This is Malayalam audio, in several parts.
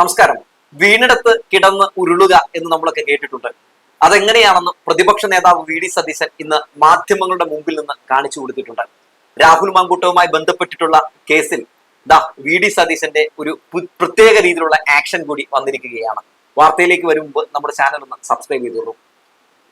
നമസ്കാരം. വീണിടത്ത് കിടന്ന് ഉരുളുക എന്ന് നമ്മളൊക്കെ കേട്ടിട്ടുണ്ട്. അതെങ്ങനെയാണെന്ന് പ്രതിപക്ഷ നേതാവ് വി ഡി സതീശൻ ഇന്ന് മാധ്യമങ്ങളുടെ മുമ്പിൽ നിന്ന് കാണിച്ചു കൊടുത്തിട്ടുണ്ട്. രാഹുൽ മാങ്കൂട്ടവുമായി ബന്ധപ്പെട്ടിട്ടുള്ള കേസിൽ ദാ വി ഡി സതീശന്റെ ഒരു പ്രത്യേക രീതിയിലുള്ള ആക്ഷൻ കൂടി വന്നിരിക്കുകയാണ്. വാർത്തയിലേക്ക് വരും മുമ്പ് നമ്മുടെ ചാനൽ ഒന്ന് സബ്സ്ക്രൈബ് ചെയ്തോളൂ.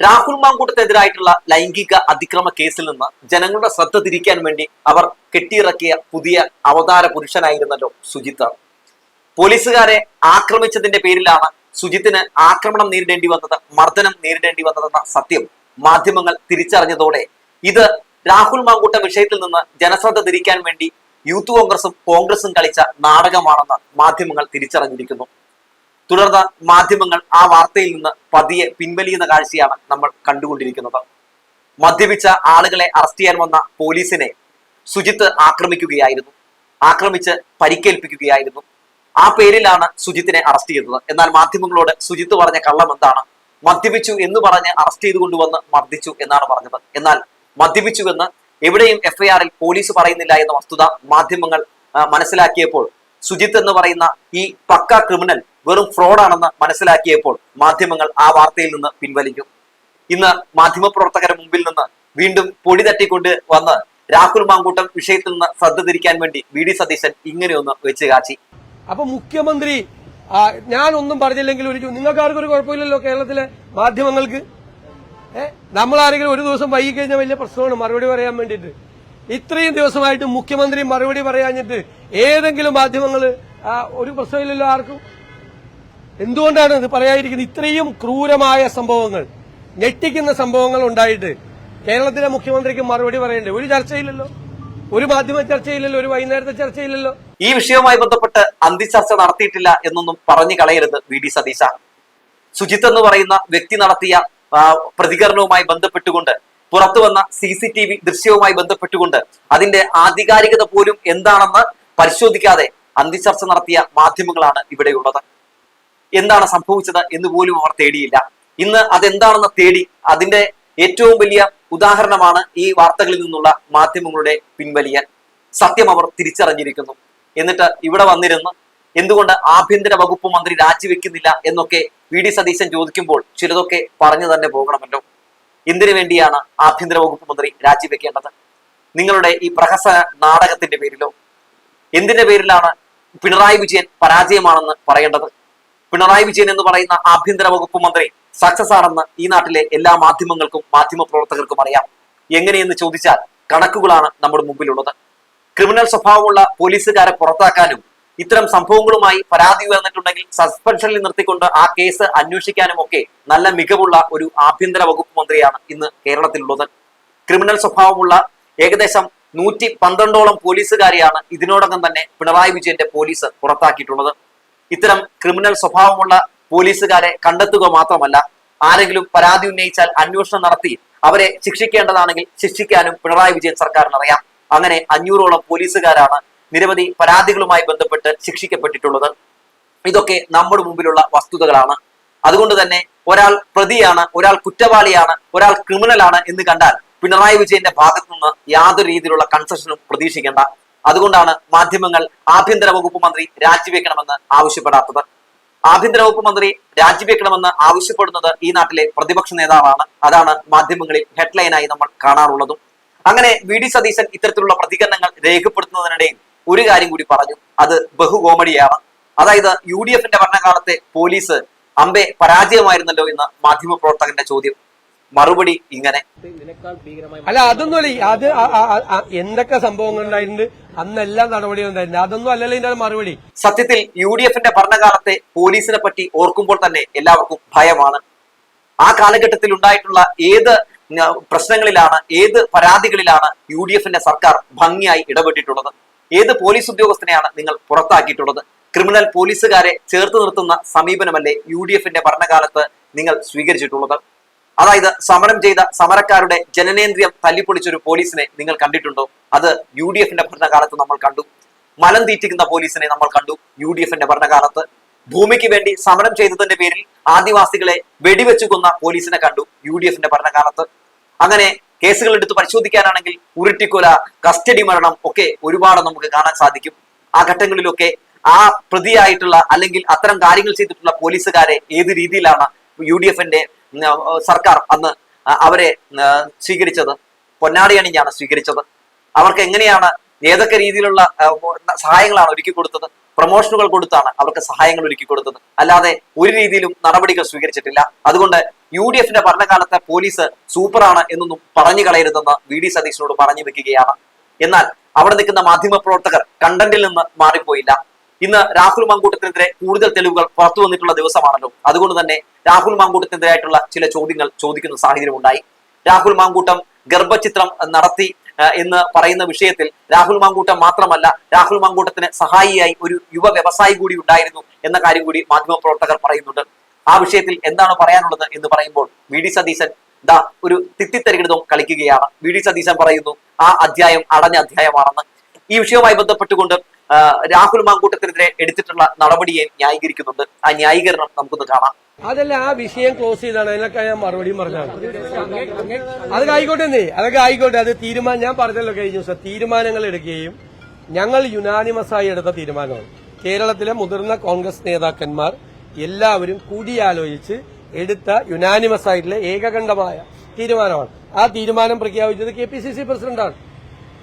രാഹുൽ മാങ്കൂട്ടത്തിനെതിരായിട്ടുള്ള ലൈംഗിക അതിക്രമ കേസിൽ നിന്ന് ജനങ്ങളുടെ ശ്രദ്ധ തിരിക്കാൻ വേണ്ടി അവർ കെട്ടിയിറക്കിയ പുതിയ അവതാര പുരുഷനായിരുന്നല്ലോ സുജിത്ത്. പോലീസുകാരെ ആക്രമിച്ചതിന്റെ പേരിലാണ് സുജിത്തിന് ആക്രമണം നേരിടേണ്ടി വന്നത് മർദ്ദനം നേരിടേണ്ടി വന്നതെന്ന സത്യം മാധ്യമങ്ങൾ തിരിച്ചറിഞ്ഞതോടെ. ഇത് രാഹുൽ മാങ്കൂട്ട വിഷയത്തിൽ നിന്ന് ജനശ്രദ്ധ തിരിക്കാൻ വേണ്ടി യൂത്ത് കോൺഗ്രസും കോൺഗ്രസും കളിച്ച നാടകമാണെന്ന് മാധ്യമങ്ങൾ തിരിച്ചറിഞ്ഞിരിക്കുന്നു. തുടർന്ന് മാധ്യമങ്ങൾ ആ വാർത്തയിൽ നിന്ന് പതിയെ പിൻവലിയുന്ന കാഴ്ചയാണ് നമ്മൾ കണ്ടുകൊണ്ടിരിക്കുന്നത്. മദ്യപിച്ച ആളുകളെ അറസ്റ്റ് ചെയ്യാൻ വന്ന പോലീസിനെ സുജിത്ത് ആക്രമിക്കുകയായിരുന്നു. ആക്രമിച്ച് പരിക്കേൽപ്പിക്കുകയായിരുന്നു. ആ പേരിലാണ് സുജിത്തിനെ അറസ്റ്റ് ചെയ്തത്. എന്നാൽ മാധ്യമങ്ങളോട് സുജിത്ത് പറഞ്ഞ കള്ളം എന്താണ്? മദ്യപിച്ചു എന്ന് പറഞ്ഞ് അറസ്റ്റ് ചെയ്ത് കൊണ്ടുവന്ന് മർദ്ദിച്ചു എന്നാണ് പറഞ്ഞത്. എന്നാൽ മദ്യപിച്ചുവെന്ന് എവിടെയും എഫ്ഐആറിൽ പോലീസ് പറയുന്നില്ല എന്ന വസ്തുത മാധ്യമങ്ങൾ മനസ്സിലാക്കിയപ്പോൾ സുജിത്ത് എന്ന് പറയുന്ന ഈ പക്ക ക്രിമിനൽ വെറും ഫ്രോഡാണെന്ന് മനസ്സിലാക്കിയപ്പോൾ മാധ്യമങ്ങൾ ആ വാർത്തയിൽ നിന്ന് പിൻവലിക്കും ഇന്ന് മാധ്യമപ്രവർത്തകരുടെ മുമ്പിൽ നിന്ന് വീണ്ടും പൊടി തട്ടിക്കൊണ്ട് വന്ന് രാഹുൽ മാങ്കൂട്ടം വിഷയത്തിൽ നിന്ന് ശ്രദ്ധ തിരിക്കാൻ വേണ്ടി വി ഡി സതീശൻ ഇങ്ങനെയൊന്ന് വെച്ച് കാച്ചി അപ്പൊ മുഖ്യമന്ത്രി ഞാനൊന്നും പറഞ്ഞില്ലെങ്കിൽ ഒരു നിങ്ങൾക്ക് ആർക്കും ഒരു കുഴപ്പമില്ലല്ലോ കേരളത്തിലെ മാധ്യമങ്ങൾക്ക്? നമ്മൾ ആരെങ്കിലും ഒരു ദിവസം വൈകി കഴിഞ്ഞാൽ വലിയ പ്രശ്നമാണ് മറുപടി പറയാൻ വേണ്ടിയിട്ട്. ഇത്രയും ദിവസമായിട്ട് മുഖ്യമന്ത്രി മറുപടി പറയാഞ്ഞിട്ട് ഏതെങ്കിലും മാധ്യമങ്ങൾ ഒരു പ്രശ്നമില്ലല്ലോ ആർക്കും? എന്തുകൊണ്ടാണ് ഇത് പറയാതിരിക്കുന്നത്? ഇത്രയും ക്രൂരമായ സംഭവങ്ങൾ ഞെട്ടിക്കുന്ന സംഭവങ്ങൾ ഉണ്ടായിട്ട് കേരളത്തിലെ മുഖ്യമന്ത്രിക്ക് മറുപടി പറയണ്ടേ? ഒരു ചർച്ചയില്ലല്ലോ. ഒരു മാധ്യമ ചർച്ചയില്ലല്ലോ. ഒരു വൈകുന്നേരത്തെ ചർച്ചയില്ലല്ലോ. ഈ വിഷയവുമായി ബന്ധപ്പെട്ട് അന്തിച്ചർച്ച നടത്തിയിട്ടില്ല എന്നൊന്നും പറഞ്ഞു കളയരുത് വി ഡി സതീശ. സുജിത്ത് എന്ന് പറയുന്ന വ്യക്തി നടത്തിയ പ്രതികരണവുമായി ബന്ധപ്പെട്ടുകൊണ്ട് പുറത്തു വന്ന സി സി ടി വി ദൃശ്യവുമായി ബന്ധപ്പെട്ടുകൊണ്ട് അതിന്റെ ആധികാരികത പോലും എന്താണെന്ന് പരിശോധിക്കാതെ അന്തിച്ചർച്ച നടത്തിയ മാധ്യമങ്ങളാണ് ഇവിടെയുള്ളത്. എന്താണ് സംഭവിച്ചത് എന്ന് പോലും അവർ തേടിയില്ല. ഇന്ന് അതെന്താണെന്ന് തേടി അതിന്റെ ഏറ്റവും വലിയ ഉദാഹരണമാണ് ഈ വാർത്തകളിൽ നിന്നുള്ള മാധ്യമങ്ങളുടെ പിൻവലിയൽ. സത്യം അവർ തിരിച്ചറിഞ്ഞിരിക്കുന്നു. എന്നിട്ട് ഇവിടെ വന്നിരുന്നു. എന്തുകൊണ്ട് ആഭ്യന്തര വകുപ്പ് മന്ത്രി രാജിവെക്കുന്നില്ല എന്നൊക്കെ വി ഡി സതീശൻ ചോദിക്കുമ്പോൾ ചിലതൊക്കെ പറഞ്ഞു തന്നെ പോകണമല്ലോ. എന്തിനു വേണ്ടിയാണ് ആഭ്യന്തര വകുപ്പ് മന്ത്രി രാജിവെക്കേണ്ടത്? നിങ്ങളുടെ ഈ പ്രഹസ നാടകത്തിന്റെ പേരിലോ? എന്തിന്റെ പേരിലാണ് പിണറായി വിജയൻ പരാജയമാണെന്ന് പറയേണ്ടത്? പിണറായി വിജയൻ എന്ന് പറയുന്ന ആഭ്യന്തര വകുപ്പ് മന്ത്രി സക്സസ് ആണെന്ന് ഈ നാട്ടിലെ എല്ലാ മാധ്യമങ്ങൾക്കും മാധ്യമ പ്രവർത്തകർക്കും അറിയാം. എങ്ങനെയെന്ന് ചോദിച്ചാൽ കണക്കുകളാണ് നമ്മുടെ മുമ്പിലുള്ളത്. ക്രിമിനൽ സ്വഭാവമുള്ള പോലീസുകാരെ പുറത്താക്കാനും ഇത്തരം സംഭവങ്ങളുമായി പരാതി ഉയർന്നിട്ടുണ്ടെങ്കിൽ സസ്പെൻഷനിൽ നിർത്തിക്കൊണ്ട് ആ കേസ് അന്വേഷിക്കാനും ഒക്കെ നല്ല മികവുള്ള ഒരു ആഭ്യന്തര വകുപ്പ് മന്ത്രിയാണ് ഇന്ന് കേരളത്തിലുള്ളത്. ക്രിമിനൽ സ്വഭാവമുള്ള ഏകദേശം നൂറ്റി പന്ത്രണ്ടോളം പോലീസുകാരെയാണ് ഇതിനോടകം തന്നെ പിണറായി വിജയന്റെ പോലീസ് പുറത്താക്കിയിട്ടുള്ളത്. ഇത്തരം ക്രിമിനൽ സ്വഭാവമുള്ള പോലീസുകാരെ കണ്ടെത്തുക മാത്രമല്ല ആരെങ്കിലും പരാതി ഉന്നയിച്ചാൽ അന്വേഷണം നടത്തി അവരെ ശിക്ഷിക്കേണ്ടതാണെങ്കിൽ ശിക്ഷിക്കാനും പിണറായി വിജയൻ സർക്കാരിന് അറിയാം അങ്ങനെ അഞ്ഞൂറോളം പോലീസുകാരാണ് നിരവധി പരാതികളുമായി ബന്ധപ്പെട്ട് ശിക്ഷിക്കപ്പെട്ടിട്ടുള്ളത്. ഇതൊക്കെ നമ്മുടെ മുമ്പിലുള്ള വസ്തുതകളാണ്. അതുകൊണ്ട് തന്നെ ഒരാൾ പ്രതിയാണ് ഒരാൾ കുറ്റവാളിയാണ് ഒരാൾ ക്രിമിനലാണ് എന്ന് കണ്ടാൽ പിണറായി വിജയന്റെ ഭാഗത്തു നിന്ന് യാതൊരു രീതിയിലുള്ള കൺസെഷനും പ്രതീക്ഷിക്കേണ്ട. അതുകൊണ്ടാണ് മാധ്യമങ്ങൾ ആഭ്യന്തര വകുപ്പ് മന്ത്രി രാജിവെക്കണമെന്ന് ആവശ്യപ്പെടാത്തത്. ആഭ്യന്തര വകുപ്പ് മന്ത്രി രാജിവെക്കണമെന്ന് ആവശ്യപ്പെടുന്നത് ഈ നാട്ടിലെ പ്രതിപക്ഷ നേതാവാണ്. അതാണ് മാധ്യമങ്ങളിൽ ഹെഡ്ലൈനായി നമ്മൾ കാണാറുള്ളതും. അങ്ങനെ വി ഡി സതീശൻ ഇത്തരത്തിലുള്ള പ്രതികരണങ്ങൾ രേഖപ്പെടുത്തുന്നതിനിടയിൽ ഒരു കാര്യം കൂടി പറഞ്ഞു. അത് ബഹുകോമഡിയാണ് അതായത് യു ഡി എഫിന്റെ ഭരണകാലത്തെ പോലീസ് അമ്പെ പരാജയമായിരുന്നല്ലോ എന്ന് മാധ്യമപ്രവർത്തകന്റെ ചോദ്യം. മറുപടി ഇങ്ങനെ. അല്ല അതൊന്നുമല്ല. അത് എന്തൊക്കെ സംഭവങ്ങൾ ഉണ്ടായിട്ടുണ്ട്? അന്നെല്ലാം നടപടി അതൊന്നും അല്ലല്ലോ ഇതിന്റെ മറുപടി. സത്യത്തിൽ യു ഡി എഫിന്റെ ഭരണകാലത്തെ പോലീസിനെ പറ്റി ഓർക്കുമ്പോൾ തന്നെ എല്ലാവർക്കും ഭയമാണ്. ആ കാലഘട്ടത്തിൽ ഉണ്ടായിട്ടുള്ള ഏത് പ്രശ്നങ്ങളിലാണ് ഏത് പരാതികളിലാണ് യു ഡി എഫിന്റെ സർക്കാർ ഭംഗിയായി ഇടപെട്ടിട്ടുള്ളത്? ഏത് പോലീസ് ഉദ്യോഗസ്ഥനെയാണ് നിങ്ങൾ പുറത്താക്കിയിട്ടുള്ളത്? ക്രിമിനൽ പോലീസുകാരെ ചേർത്ത് നിർത്തുന്ന സമീപനമല്ലേ യു ഡി എഫിന്റെ ഭരണകാലത്ത് നിങ്ങൾ സ്വീകരിച്ചിട്ടുള്ളത്? അതായത് സമരം ചെയ്ത സമരക്കാരുടെ ജനനേന്ദ്രിയം തല്ലിപ്പൊളിച്ചൊരു പോലീസിനെ നിങ്ങൾ കണ്ടിട്ടുണ്ടോ? അത് യു ഡി എഫിന്റെ ഭരണകാലത്ത് നമ്മൾ കണ്ടു. മലം തീറ്റിക്കുന്ന പോലീസിനെ നമ്മൾ കണ്ടു യു ഡി എഫിന്റെ ഭരണകാലത്ത്. ഭൂമിക്ക് വേണ്ടി സമരം ചെയ്തതിന്റെ പേരിൽ ആദിവാസികളെ വെടിവെച്ചു കൊന്ന പോലീസിനെ കണ്ടു യു ഡി എഫിന്റെ ഭരണകാലത്ത്. അങ്ങനെ കേസുകൾ എടുത്ത് പരിശോധിക്കാനാണെങ്കിൽ ഉരുട്ടിക്കൊല കസ്റ്റഡി മരണം ഒക്കെ ഒരുപാട് നമുക്ക് കാണാൻ സാധിക്കും. ആ ഘട്ടങ്ങളിലൊക്കെ ആ പ്രതിയായിട്ടുള്ള അല്ലെങ്കിൽ അത്തരം കാര്യങ്ങൾ ചെയ്തിട്ടുള്ള പോലീസുകാരെ ഏത് രീതിയിലാണ് യു ഡി എഫിന്റെ സർക്കാർ അന്ന് അവരെ സ്വീകരിച്ചത്? പൊന്നാടി അണിഞ്ഞാണ് സ്വീകരിച്ചത്. അവർക്ക് എങ്ങനെയാണ് ഏതൊക്കെ രീതിയിലുള്ള സഹായങ്ങളാണ് ഒരുക്കി കൊടുത്തത്? പ്രൊമോഷനുകൾ കൊടുത്താണ് അവർക്ക് സഹായങ്ങൾ ഒരുക്കി കൊടുത്തത്. അല്ലാതെ ഒരു രീതിയിലും നടപടികൾ സ്വീകരിച്ചിട്ടില്ല. അതുകൊണ്ട് യു ഡി എഫിന്റെ ഭരണകാലത്തെ പോലീസ് സൂപ്പറാണ് എന്നൊന്നും പറഞ്ഞു കളയരുതെന്ന് വി ഡി സതീശനോട് പറഞ്ഞു വെക്കുകയാണ്. എന്നാൽ അവിടെ നിൽക്കുന്ന മാധ്യമ പ്രവർത്തകർ കണ്ടന്റിൽ നിന്ന് മാറിപ്പോയില്ല. ഇന്ന് രാഹുൽ മങ്കൂട്ടത്തിനെതിരെ കൂടുതൽ തെളിവുകൾ പുറത്തു വന്നിട്ടുള്ള ദിവസമാണല്ലോ. അതുകൊണ്ട് തന്നെ രാഹുൽ മാങ്കൂട്ടത്തിനെതിരായിട്ടുള്ള ചില ചോദ്യങ്ങൾ ചോദിക്കുന്ന സാഹചര്യം ഉണ്ടായി. രാഹുൽ മാങ്കൂട്ടം ഗർഭചിത്രം നടത്തി എന്ന് പറയുന്ന വിഷയത്തിൽ രാഹുൽ മാങ്കൂട്ടം മാത്രമല്ല രാഹുൽ മാങ്കൂട്ടത്തിന് സഹായിയായി ഒരു യുവ വ്യവസായി കൂടി ഉണ്ടായിരുന്നു എന്ന കാര്യം കൂടി മാധ്യമ പ്രവർത്തകർ പറയുന്നുണ്ട്. ആ വിഷയത്തിൽ എന്താണ് പറയാനുള്ളത് എന്ന് പറയുമ്പോൾ വി ഡി സതീശൻ ദാ ഒരു തിത്തിത്തരികിടതും കളിക്കുകയാണ്. വി ഡി സതീശൻ പറയുന്നു ആ അധ്യായം അടഞ്ഞ അധ്യായമാണെന്ന്. ഈ വിഷയവുമായി ബന്ധപ്പെട്ടുകൊണ്ട് രാഹുൽ മാങ്കൂട്ടത്തിനെതിരെ എടുത്തിട്ടുള്ള നടപടിയെ ന്യായീകരിക്കുന്നുണ്ട്. ആ ന്യായീകരണം നമുക്കൊന്ന് കാണാം. അതല്ല ആ വിഷയം ക്ലോസ് ചെയ്താണ്. അതിനൊക്കെ ഞാൻ മറുപടിയും പറഞ്ഞാണ് അതൊക്കെ ആയിക്കോട്ടെ എന്നേ അതൊക്കെ ആയിക്കോട്ടെ. അത് തീരുമാനം ഞാൻ പറഞ്ഞല്ലോ കഴിഞ്ഞ ദിവസം. തീരുമാനങ്ങൾ എടുക്കുകയും ഞങ്ങൾ യുനാനിമസായി എടുത്ത തീരുമാനമാണ്. കേരളത്തിലെ മുതിർന്ന കോൺഗ്രസ് നേതാക്കന്മാർ എല്ലാവരും കൂടിയാലോചിച്ച് എടുത്ത യുനാനിമസ് ആയിട്ടുള്ള ഏകകണ്ഠമായ തീരുമാനമാണ്. ആ തീരുമാനം പ്രഖ്യാപിച്ചത് കെ പി സി സി പ്രസിഡന്റാണ്.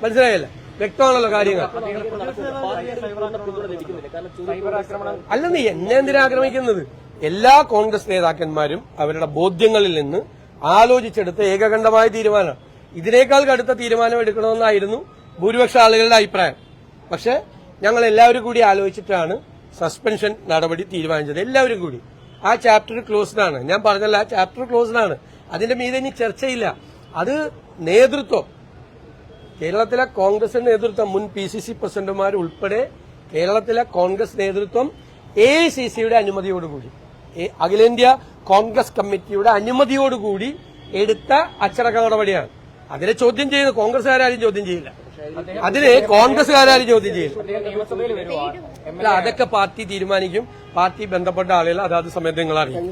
മനസ്സിലായല്ലേ? വ്യക്തമാണല്ലോ കാര്യങ്ങൾ. അല്ലെന്ന് എന്നെ എന്തിനാ ആക്രമിക്കുന്നത്? എല്ലാ കോൺഗ്രസ് നേതാക്കന്മാരും അവരുടെ ബോധ്യങ്ങളിൽ നിന്ന് ആലോചിച്ചെടുത്ത ഏകകണ്ഠമായ തീരുമാനം ഇതിനേക്കാൾ കടുത്ത തീരുമാനം എടുക്കണമെന്നായിരുന്നു ഭൂരിപക്ഷ ആളുകളുടെ അഭിപ്രായം. പക്ഷെ ഞങ്ങൾ എല്ലാവരും കൂടി ആലോചിച്ചിട്ടാണ് സസ്പെൻഷൻ നടപടി തീരുമാനിച്ചത് എല്ലാവരും കൂടി. ആ ചാപ്റ്റർ ക്ലോസ്ഡാണ് ഞാൻ പറഞ്ഞല്ല ആ ചാപ്റ്റർ ക്ലോസ്ഡാണ് ആണ്. അതിന്റെ മീതെ ഇനി ചർച്ചയില്ല. അത് നേതൃത്വം കേരളത്തിലെ കോൺഗ്രസ് നേതൃത്വം മുൻ പി സി സി പ്രസിഡന്റുമാർ ഉൾപ്പെടെ കേരളത്തിലെ കോൺഗ്രസ് നേതൃത്വം എ ഐ സി സിയുടെ അനുമതിയോടുകൂടി അഖിലേന്ത്യാ കോൺഗ്രസ് കമ്മിറ്റിയുടെ അനുമതിയോടുകൂടി എടുത്ത അച്ചടക്ക നടപടിയാണ്. അതിനെ ചോദ്യം ചെയ്യുന്ന കോൺഗ്രസ്സുകാരും ചോദ്യം ചെയ്യില്ല. അതിനെ കോൺഗ്രസ്സുകാരും ചോദ്യം ചെയ്യില്ല. അല്ല അതൊക്കെ പാർട്ടി തീരുമാനിക്കും. പാർട്ടി ബന്ധപ്പെട്ട ആളുകൾ അതാത് സമയത്ത് നിങ്ങൾ അറിയും.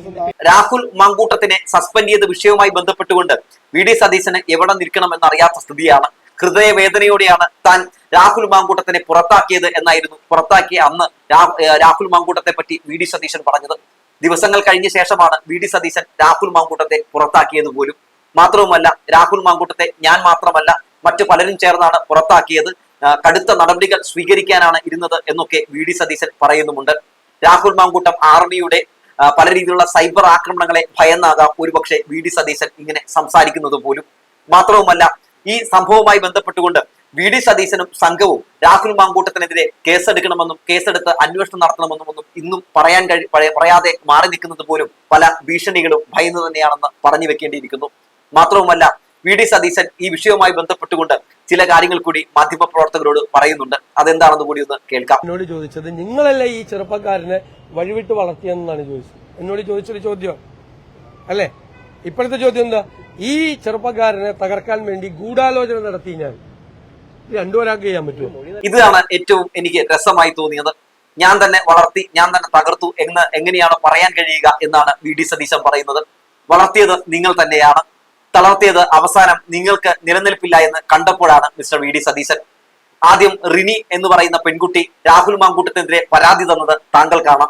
രാഹുൽ മാങ്കൂട്ടത്തിനെ സസ്പെൻഡ് ചെയ്ത വിഷയവുമായി ബന്ധപ്പെട്ടുകൊണ്ട് വി ഡി സതീശന് എവിടെ നിൽക്കണമെന്ന് അറിയാത്ത സ്ഥിതിയാണ്. ഹൃദയവേദനയോടെയാണ് താൻ രാഹുൽ മാങ്കൂട്ടത്തിനെ പുറത്താക്കിയത് എന്നായിരുന്നു. പുറത്താക്കിയ അന്ന് രാഹുൽ മാങ്കൂട്ടത്തെ പറ്റി വി ഡി സതീശൻ പറഞ്ഞത്. ദിവസങ്ങൾ കഴിഞ്ഞ ശേഷമാണ് വി ഡി സതീശൻ രാഹുൽ മാങ്കൂട്ടത്തെ പുറത്താക്കിയത് പോലും. മാത്രവുമല്ല രാഹുൽ മാങ്കൂട്ടത്തെ ഞാൻ മാത്രമല്ല മറ്റു പലരും ചേർന്നാണ് പുറത്താക്കിയത്. കടുത്ത നടപടികൾ സ്വീകരിക്കാനാണ് ഇരുന്നത് എന്നൊക്കെ വി ഡി സതീശൻ പറയുന്നുമുണ്ട്. രാഹുൽ മാങ്കൂട്ടം ആർമിയുടെ പല രീതിയിലുള്ള സൈബർ ആക്രമണങ്ങളെ ഭയന്നാകാം. ഒരുപക്ഷെ വി ഡി സതീശൻ ഇങ്ങനെ സംസാരിക്കുന്നത് പോലും. മാത്രവുമല്ല ഈ സംഭവവുമായി ബന്ധപ്പെട്ടുകൊണ്ട് വി ഡി സതീശനും സംഘവും രാഹുൽ മാങ്കൂട്ടത്തിനെതിരെ കേസെടുക്കണമെന്നും കേസെടുത്ത് അന്വേഷണം നടത്തണമെന്നും ഒന്നും ഇന്നും പറയാൻ കഴി പറയാതെ മാറി നിൽക്കുന്നത് പോലും പല ഭീഷണികളും ഭയന്നു തന്നെയാണെന്ന് പറഞ്ഞു വെക്കേണ്ടിയിരിക്കുന്നു. മാത്രവുമല്ല വി ഡി സതീശൻ ഈ വിഷയവുമായി ബന്ധപ്പെട്ടുകൊണ്ട് ചില കാര്യങ്ങൾ കൂടി മാധ്യമ പ്രവർത്തകരോട് പറയുന്നുണ്ട്. അതെന്താണെന്ന് കൂടി ഒന്ന് കേൾക്കാം. എന്നോട് ചോദിച്ചത് നിങ്ങളല്ലേ ഈ ചെറുപ്പക്കാരനെ വഴിവിട്ട് വളർത്തിയെന്നാണ് ചോദിച്ചത്. എന്നോട് ചോദിച്ചൊരു ചോദ്യം. അല്ലേ? ഇപ്പോഴത്തെ ചോദ്യം എന്താ? ഈ ചെറുപ്പക്കാരനെ തകർക്കാൻ വേണ്ടി ഗൂഢാലോചന നടത്തി ഞാൻ. രണ്ടുപേരാക്ക് ചെയ്യാൻ പറ്റുമോ? ഇതാണ് ഏറ്റവും എനിക്ക് രസമായി തോന്നിയത്. ഞാൻ തന്നെ വളർത്തി ഞാൻ തന്നെ തകർത്തു എന്ന് എങ്ങനെയാണ് പറയാൻ കഴിയുക എന്നാണ് വി ഡി സതീശൻ പറയുന്നത്. വളർത്തിയത് നിങ്ങൾ തന്നെയാണ്. തളർത്തിയത് അവസാനം നിങ്ങൾക്ക് നിലനിൽപ്പില്ല എന്ന് കണ്ടപ്പോഴാണ് മിസ്റ്റർ വി ഡി സതീശൻ. ആദ്യം റിനി എന്ന് പറയുന്ന പെൺകുട്ടി രാഹുൽ മാങ്കൂട്ടത്തിനെതിരെ പരാതി തന്നത് താങ്കൾക്കാണ്.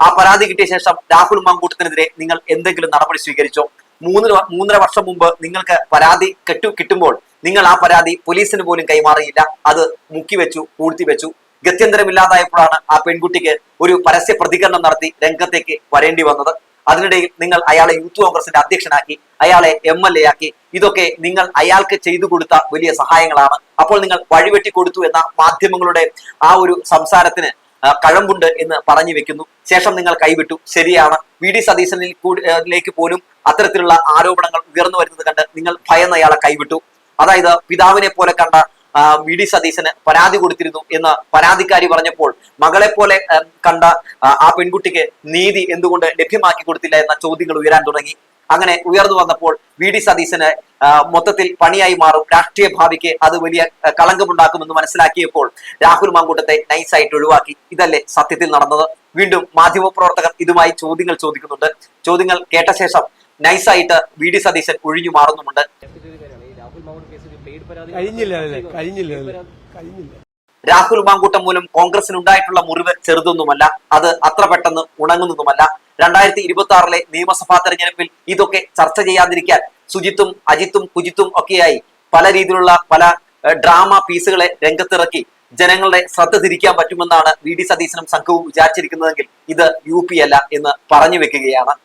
ആ പരാതി കിട്ടിയ ശേഷം രാഹുൽ മാങ്കൂട്ടത്തിനെതിരെ നിങ്ങൾ എന്തെങ്കിലും നടപടി സ്വീകരിച്ചോ? മൂന്ന് മൂന്നര വർഷം മുമ്പ് നിങ്ങൾക്ക് പരാതി കെട്ടു കിട്ടുമ്പോൾ നിങ്ങൾ ആ പരാതി പോലീസിന് പോലും കൈമാറിയില്ല. അത് മുക്കി വെച്ചു മുക്കിവെച്ചു പൂഴ്ത്തിവെച്ചു ഗത്യന്തരമില്ലാതായപ്പോഴാണ് ആ പെൺകുട്ടിക്ക് ഒരു പരസ്യ പ്രതികരണം നടത്തി രംഗത്തേക്ക് വരേണ്ടി വന്നത്. അതിനിടയിൽ നിങ്ങൾ അയാളെ യൂത്ത് കോൺഗ്രസിന്റെ അധ്യക്ഷനാക്കി അയാളെ എം എൽ എ ആക്കി. ഇതൊക്കെ നിങ്ങൾ അയാൾക്ക് ചെയ്തു കൊടുത്ത വലിയ സഹായങ്ങളാണ്. അപ്പോൾ നിങ്ങൾ വഴിവെട്ടി കൊടുത്തു എന്ന മാധ്യമങ്ങളുടെ ആ ഒരു സംസാരത്തിന് കഴമ്പുണ്ട് എന്ന് പറഞ്ഞു വെക്കുന്നു. ശേഷം നിങ്ങൾ കൈവിട്ടു. ശരിയാണ്. വി ഡി സതീശനിൽ കൂടി- പോലും അത്തരത്തിലുള്ള ആരോപണങ്ങൾ ഉയർന്നു വരുന്നത് കണ്ട് നിങ്ങൾ ഭയന്ന് അയാളെ കൈവിട്ടു. അതായത് പിതാവിനെ പോലെ കണ്ട വി ഡി സതീശന് പരാതി കൊടുത്തിരുന്നു എന്ന് പരാതിക്കാരി പറഞ്ഞപ്പോൾ മകളെ പോലെ കണ്ട ആ, പെൺകുട്ടിക്ക് നീതി എന്തുകൊണ്ട് ലഭ്യമാക്കി കൊടുത്തില്ല എന്ന ചോദ്യങ്ങൾ ഉയരാൻ തുടങ്ങി. അങ്ങനെ ഉയർന്നു വന്നപ്പോൾ വി ഡി സതീശന് മൊത്തത്തിൽ പണിയായി മാറും. രാഷ്ട്രീയ ഭാവിക്ക് അത് വലിയ കളങ്കമുണ്ടാക്കുമെന്ന് മനസ്സിലാക്കിയപ്പോൾ രാഹുൽ മാങ്കൂട്ടത്തെ നൈസായിട്ട് ഒഴിവാക്കി. ഇതല്ലേ സത്യത്തിൽ നടന്നത്? വീണ്ടും മാധ്യമപ്രവർത്തകർ ഇതുമായി ചോദ്യങ്ങൾ ചോദിക്കുന്നുണ്ട്. ചോദ്യങ്ങൾ കേട്ട ശേഷം നൈസായിട്ട് വി ഡി സതീശൻ ഒഴിഞ്ഞു മാറുന്നുമുണ്ട്. കഴിഞ്ഞില്ല അല്ലേ? കഴിഞ്ഞില്ല അല്ലേ? കഴിഞ്ഞില്ല. രാഹുൽ മാങ്കൂട്ടം മൂലം കോൺഗ്രസിനുണ്ടായിട്ടുള്ള മുറിവ് ചെറുതൊന്നുമല്ല അത് അത്ര പെട്ടെന്ന് ഉണങ്ങുന്നതുമല്ല. രണ്ടായിരത്തി ഇരുപത്തി ആറിലെ നിയമസഭാ തെരഞ്ഞെടുപ്പിൽ ഇതൊക്കെ ചർച്ച ചെയ്യാതിരിക്കാൻ സുജിത്തും അജിത്തും കുജിത്തും ഒക്കെയായി പല രീതിയിലുള്ള പല ഡ്രാമ പീസുകളെ രംഗത്തിറക്കി ജനങ്ങളുടെ ശ്രദ്ധ തിരിക്കാൻ പറ്റുമെന്നാണ് വി ഡി സതീശനും സംഘവും വിചാരിച്ചിരിക്കുന്നതെങ്കിൽ ഇത് യു പി അല്ല എന്ന് പറഞ്ഞു വെക്കുകയാണ്.